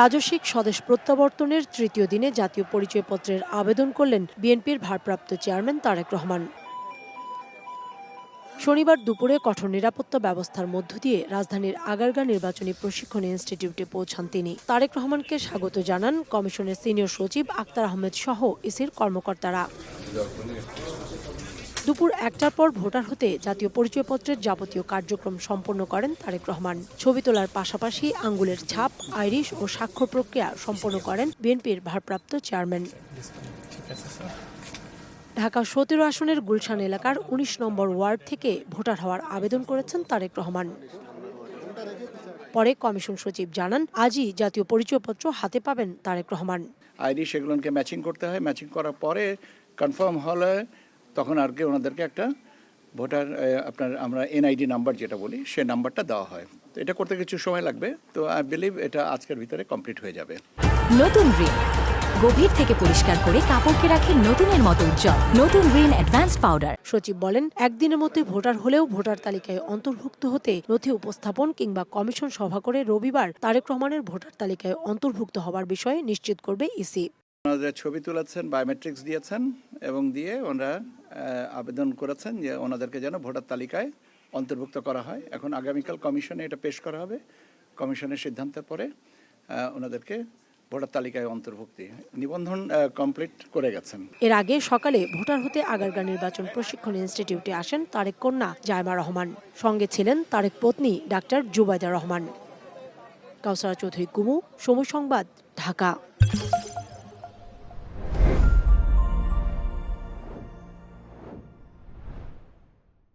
রাজস্বিক স্বদেশ প্রত্যাবর্তনের তৃতীয় দিনে জাতীয় পরিচয়পত্রের আবেদন করলেন বিএনপির ভারপ্রাপ্ত চেয়ারম্যান তারেক রহমান। শনিবার দুপুরে কঠোর নিরাপত্তা ব্যবস্থার মধ্য দিয়ে রাজধানীর আগারগাঁ নির্বাচনী প্রশিক্ষণ ইনস্টিটিউটে পৌঁছান তিনি। তারেক রহমানকে স্বাগত জানান কমিশনের সিনিয়র সচিব আক্তার আহমেদ সহ ইসির কর্মকর্তারা। দুপুর একটার পর ভোটার হতে জাতীয় পরিচয়পত্রের যাবতীয় কার্যক্রম সম্পন্ন করেন তারেক রহমান। ছবি তোলার পাশাপাশি আঙ্গুলের ছাপ, আইরিশ ও স্বাক্ষর প্রক্রিয়া সম্পন্ন করেন বিএনপির ভারপ্রাপ্ত চেয়ারম্যান। ঢাকা সতেরো আসনের গুলশান এলাকার ১৯ নম্বর ওয়ার্ড থেকে ভোটার হওয়ার আবেদন করেছেন তারেক রহমান। পরে কমিশন সচিব জানান, আজই জাতীয় পরিচয়পত্র হাতে পাবেন তারেক রহমান। আইডি সেগুলোকে ম্যাচিং করতে হয়। ম্যাচিং করার পরে কনফার্ম হলে তখন আর কি ওনাদেরকে একটা ভোটার আপনার আমরা এনআইডি নাম্বার যেটা বলি সে নাম্বারটা দেওয়া হয়। তো এটা করতে কিছু সময় লাগবে। তো আই বিলিভ এটা আজকের ভিতরে কমপ্লিট হয়ে যাবে। নতুন রিন গভীর থেকে পরিষ্কার করে কাপড়কে রাখে নতুনের মতো উজ্জ্বল। নতুন রিন অ্যাডভান্সড পাউডার সচিব বলেন একদিনের মধ্যে ভোটার হলেও ভোটার তালিকায় অন্তর্ভুক্ত হতে নথি উপস্থাপন কিংবা কমিশন সভা করে রবিবার তারেক রহমানের ভোটার তালিকায় অন্তর্ভুক্ত হবার বিষয়ে নিশ্চিত করবে ইসি। ওনাদের ছবি তুলেছেন বায়োমেট্রিক্স দিয়েছেন এবং দিয়ে ওনারা আবেদন করেছেন যে ওনাদেরকে যেন ভোটার তালিকায় অন্তর্ভুক্ত করা হয়। এখন আগামীকাল কমিশনে এটা পেশ করা হবে। কমিশনের সিদ্ধান্তের পরে ওনাদেরকে ভোটার তালিকায় অন্তর্ভুক্তি, নিবন্ধন কমপ্লিট করে গেছেন। এর আগে সকালে ভোটার হতে আগারগা নির্বাচন প্রশিক্ষণ ইনস্টিটিউটে আসেন তারেক কন্যা, জায়মা রহমান। সঙ্গে ছিলেন তারেক পত্নী, ডাক্তার জুবাইদা রহমান। কাউসারা চৌধুরী কুমু, সময় সংবাদ, ঢাকা।